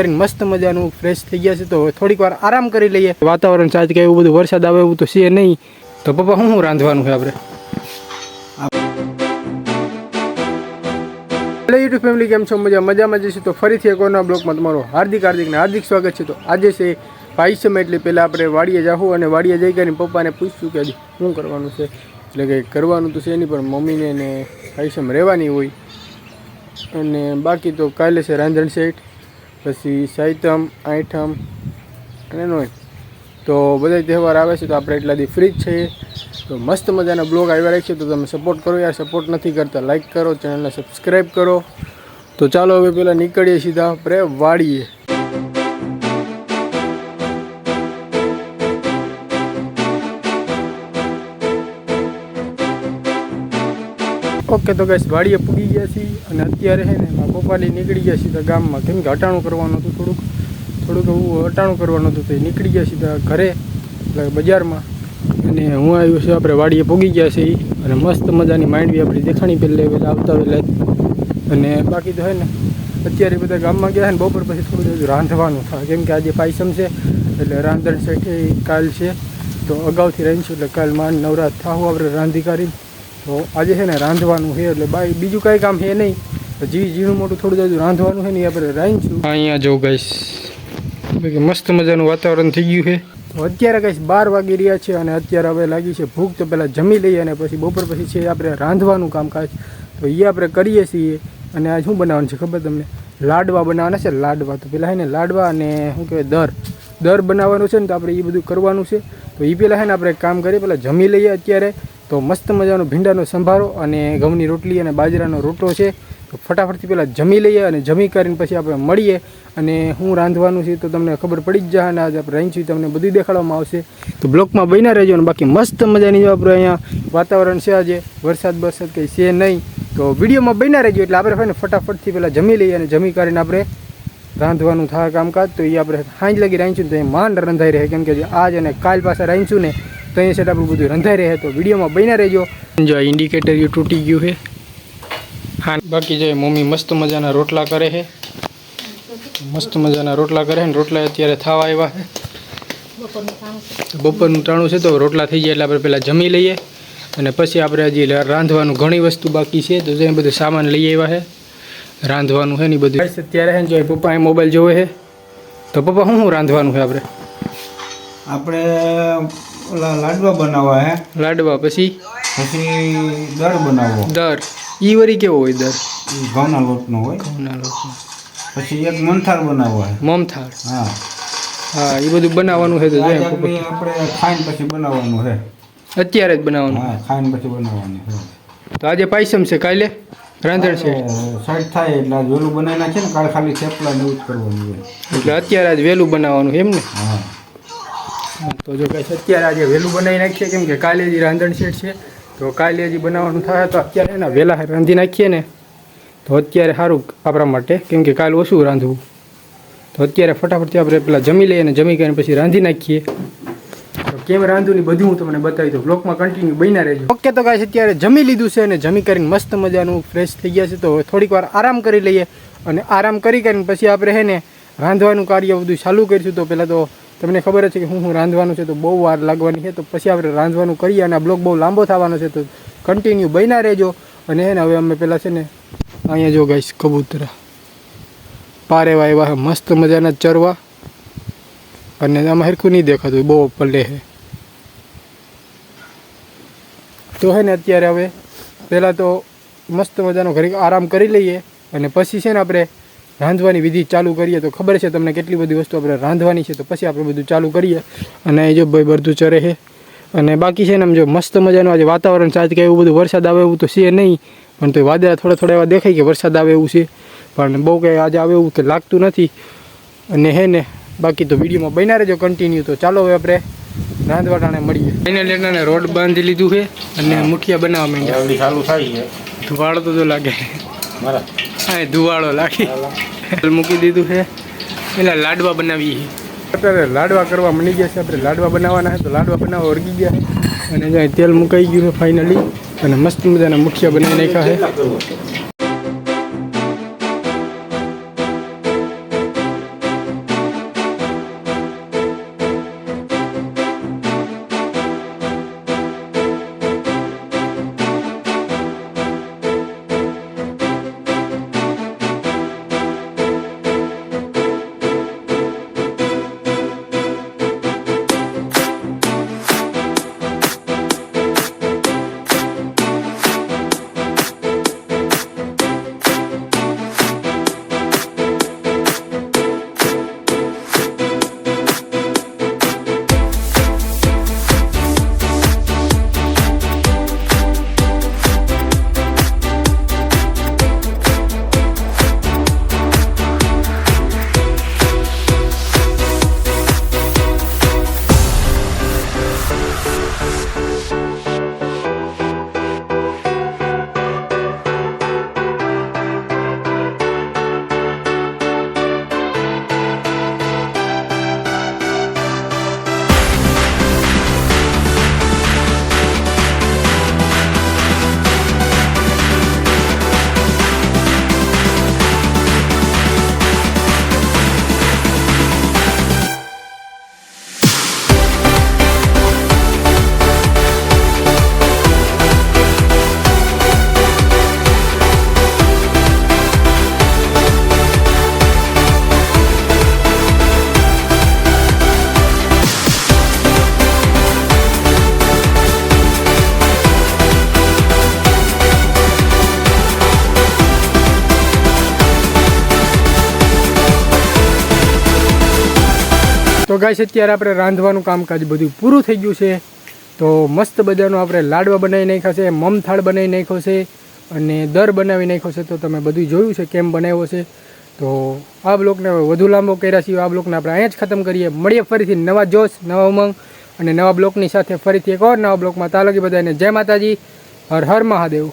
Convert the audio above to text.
કરીને મસ્ત મજાનું ફ્રેશ થઈ ગયા છે. તો થોડીક વાર આરામ કરી લઈએ. વાતાવરણ સાચ કે એવું બધું વરસાદ આવે એવું તો છે નહીં. તો પપ્પા શું રાંધવાનું છે આપણે? હેલો યુટ્યુબ ફેમિલી, કેમ છો? મજા મજામાં જઈશું. તો ફરીથી એક ઓના બ્લોકમાં તમારું હાર્દિક હાર્દિકને હાર્દિક સ્વાગત છે. તો આજે છે ભાઈસમ, એટલે પહેલાં આપણે વાડીએ જાવું અને વાડીએ જઈ કરીને પપ્પાને પૂછ્યું કે શું કરવાનું છે. એટલે કે કરવાનું તો છે નહીં, પણ મમ્મીને ને ભાઈસમ રહેવાની હોય. અને બાકી તો કાલે છે રાંધણ સેટ પછી સૈતમ આઈઠમ અને નોય. તો બધા તહેવાર આવે છે તો આપણે એટલા દી ફ્રી જ છીએ. તો મસ્ત મજાના બ્લોગ આવ્યા રાખીએ તો તમે સપોર્ટ કરો યાર. સપોર્ટ નથી કરતા લાઇક કરો ચેનલને સબસ્ક્રાઈબ કરો. તો ચાલો હવે પહેલાં નીકળીએ સીધા, આપણે વાળીએ ઓકે તો ગઈશ વાડીએ પૂગી ગયા છીએ અને અત્યારે છે ને મારા પપ્પાની નીકળી ગયા સીધા ગામમાં. કેમ કે હટાણું કરવાનું હતું થોડુંક. થોડુંક એવું હટાણું કરવાનું હતું તો એ નીકળી ગયા સીધા ઘરે, એટલે બજારમાં. અને હું આવ્યો છું, આપણે વાડીએ પૂગી ગયા છીએ. અને મસ્ત મજાની માંડવી આપણી દેખાણી પહેલે વહેલા આવતા વહેલા. અને બાકી તો હે ને, અત્યારે બધા ગામમાં ગયા છે ને, બપોર પછી થોડું બધું રાંધવાનું થાય. કેમ કે આજે પાયસમ છે, એટલે રાંધણ સેઠે કાલ છે. તો અગાઉથી રહીશું, એટલે કાલ માંડ નવરાત થાવું આપણે રાંધી કરી તો આજે છે ને રાંધવાનું છે એટલે બાય બીજું કાંઈ કામ છે નહીં. તો જી જીનું મોટું થોડું બધું રાંધવાનું છે ને આપણે રાંધીશું. અહીંયા જો ગઈશ મસ્ત મજાનું વાતાવરણ થઈ ગયું છે. અત્યારે કઈ બાર વાગી રહ્યા છે અને અત્યારે હવે લાગી છે ભૂખ તો પહેલાં જમી લઈએ અને પછી બપોર પછી છે આપણે રાંધવાનું કામકાજ. તો એ આપણે કરીએ છીએ. અને આ શું બનાવવાનું છે ખબર તમને? લાડવા બનાવવાના છે લાડવા. તો પહેલાં છે ને લાડવા અને શું કહેવાય દર. દર બનાવવાનો છે ને તો આપણે એ બધું કરવાનું છે. તો એ પહેલાં છે ને આપણે કામ કરીએ પહેલાં જમી લઈએ અત્યારે. તો મસ્ત મજાનો ભીંડાનો સંભારો અને ઘઉંની રોટલી અને બાજરાનો રોટલો છે. તો ફટાફટથી પહેલાં જમી લઈએ અને જમી કરીને પછી આપણે મળીએ. અને હું રાંધવાનું છે તો તમને ખબર પડી જ જાય અને આજે આપણે રાંધીશું તમને બધું દેખાડવામાં આવશે. તો બ્લોકમાં બન્યા રહેજો અને બાકી મસ્ત મજાની જો આપણે અહીંયા વાતાવરણ છે આજે. વરસાદ બરસાદ કંઈ છે નહીં. તો વિડીયોમાં બન્યા રહેજો એટલે આપણે ફટાફટથી પહેલાં જમી લઈએ અને જમી કરીને આપણે રાંધવાનું થાય કામકાજ, તો એ આપણે સાંજ લગી રાંધીશું તો એ માંડ રંધાઈ રહે. કેમ કે આજ અને કાલ પાસે રાંધીશું ને, તો એ સેટ આપણું બધું રંધાઈ રહે. તો વિડીયોમાં બન્યા રહેજો. જો ઇન્ડિકેટર એ તૂટી ગયું છે. હા, બાકી જો મમ્મી મસ્ત મજાના રોટલા કરે છે. મસ્ત મજાના રોટલા કરે ને, રોટલા અત્યારે થવા આવ્યા છે. બપોરનું ટાણું છે તો રોટલા થઈ જાય એટલે આપણે પહેલાં જમી લઈએ. અને પછી આપણે હજી રાંધવાનું ઘણી વસ્તુ બાકી છે. તો જે બધું સામાન લઈ આવ્યા છે. રાંધવાનું છે ને બધું? અત્યારે હે જોઈએ પપ્પા એ મોબાઈલ જોવે છે તો પપ્પા શું શું રાંધવાનું છે આપણે? આપણે ઓલા લાડવા બનાવવા હે. લાડવા પછી? પછી દર બનાવવો. દર. ઈ વરી કેવો હોય દર? ઘઉંના લોટનો હોય. ઘઉંના લોટનો. પછી એક મમથાળ બનાવવો હે. મમથાળ? હા. હા એ બધું બનાવવાનું છે તો જોઈએ આપણે ખાઈને પછી બનાવવાનું છે અત્યારે જ બનાવવાનું? હા ખાઈને પછી બનાવવાનું છે તો આજે પાયસમ છે કાલે? રાંધણ છે. સાઈડ થાય એટલે આજ વહેલું બનાવી નાખીએ ને કાલ ખાલી થેપલા ને એવું જ કરવાનું હોય એટલે અત્યારે આજ વહેલું બનાવવાનું એમ ને? હા. તો જો કઈ અત્યારે આજે વહેલું બનાવી નાખીએ કેમ કે કાલે જે રાંધણ સેટ છે. તો કાલે જે બનાવવાનું થાય તો અત્યારે એના વહેલા રાંધી નાખીએ ને. તો અત્યારે સારું આપણા માટે કેમ કે કાલે ઓછું રાંધવું. તો અત્યારે ફટાફટથી આપણે પેલા જમી લઈએ અને જમી કરીને પછી રાંધી નાખીએ. કેમ રાંધું ને બધું હું તમને બતાવી દઉં. બ્લોકમાં કન્ટિન્યુ બન્યા રહેજો. ઓકે તો ગાઈસ અત્યારે જમી લીધું છે અને જમી કરીને મસ્ત મજાનું ફ્રેશ થઈ ગયા છે. તો થોડીક વાર આરામ કરી લઈએ અને આરામ કરી કરીને પછી આપણે હે ને રાંધવાનું કાર્ય બધું ચાલુ કરીશું. તો પહેલાં તો તમને ખબર છે કે હું હું રાંધવાનું છે, તો બહુ વાર લાગવાની છે. તો પછી આપણે રાંધવાનું કરીએ અને આ બ્લોગ બહુ લાંબો થવાનો છે. તો કન્ટિન્યુ બન્યા રહેજો. અને હે ને હવે અમે પહેલાં છે ને અહીંયા જો ગાઈશ કબૂતરા. પારેવા એવા છે મસ્ત મજાના ચરવા. અને આમાં હરખું નહીં દેખાતું, બહુ પલ્લે છે. તો હે ને અત્યારે હવે પહેલાં તો મસ્ત મજાનો ઘરે આરામ કરી લઈએ અને પછી છે ને આપણે રાંધવાની વિધિ ચાલુ કરીએ. તો ખબર છે તમને કેટલી બધી વસ્તુ આપણે રાંધવાની છે. તો પછી આપણે બધું ચાલુ કરીએ અને એ જો ભાઈ બધું ચરે છે અને બાકી છે ને આમ જો મસ્ત મજાનું આજે વાતાવરણ સાજ કે એવું બધું વરસાદ આવે એવું તો છે નહીં. પણ તો વાદળા થોડા થોડા એવા દેખાય કે વરસાદ આવે એવું છે. પણ બહુ કંઈ આજે આવે એવું કે લાગતું નથી. અને હે ને બાકી તો વિડીયોમાં બન્યા રહેજો કન્ટિન્યુ તો ચાલો હવે આપણે રાંધવા મળીએ એને લેટાને રોડ બાંધી લીધું છે અને મુઠિયા બનાવવા માંડ્યા. ચાલુ થાય છે. ધુવાળો તો જો લાગે. મારા. હા ધુવાળો લાગે. મૂકી દીધું છે. પેલા લાડવા બનાવીએ અત્યારે લાડવા કરવા મળી ગયા છે. આપણે લાડવા બનાવવાના છે તો લાડવા બનાવવા વળગી ગયા. અને જ્યાં તેલ મુકાઈ ગયું છે ફાઇનલી અને મસ્ત મજાના મુઠિયા બનાવી નાખ્યા છે. તો ગાઈશ અત્યારે આપણે રાંધવાનું કામકાજ બધું પૂરું થઈ ગયું છે. તો મસ્ત બધાનું આપણે લાડવા બનાવી નાખ્યા છે, મમથાળ બનાવી નાખ્યો છે અને દર બનાવી નાખ્યો છે. તો તમે બધું જોયું છે કેમ બનાવ્યો છે. તો આ બ્લોગને વધુ લાંબો કર્યા છીએ આ બ્લોગને આપણે અહીંયા જ ખતમ કરીએ. મળીએ ફરીથી નવા જોશ, નવા ઉમંગ અને નવા બ્લોકની સાથે ફરીથી એક ઓર નવા બ્લોકમાં. તાલગી બધાને જય માતાજી. હર હર મહાદેવ.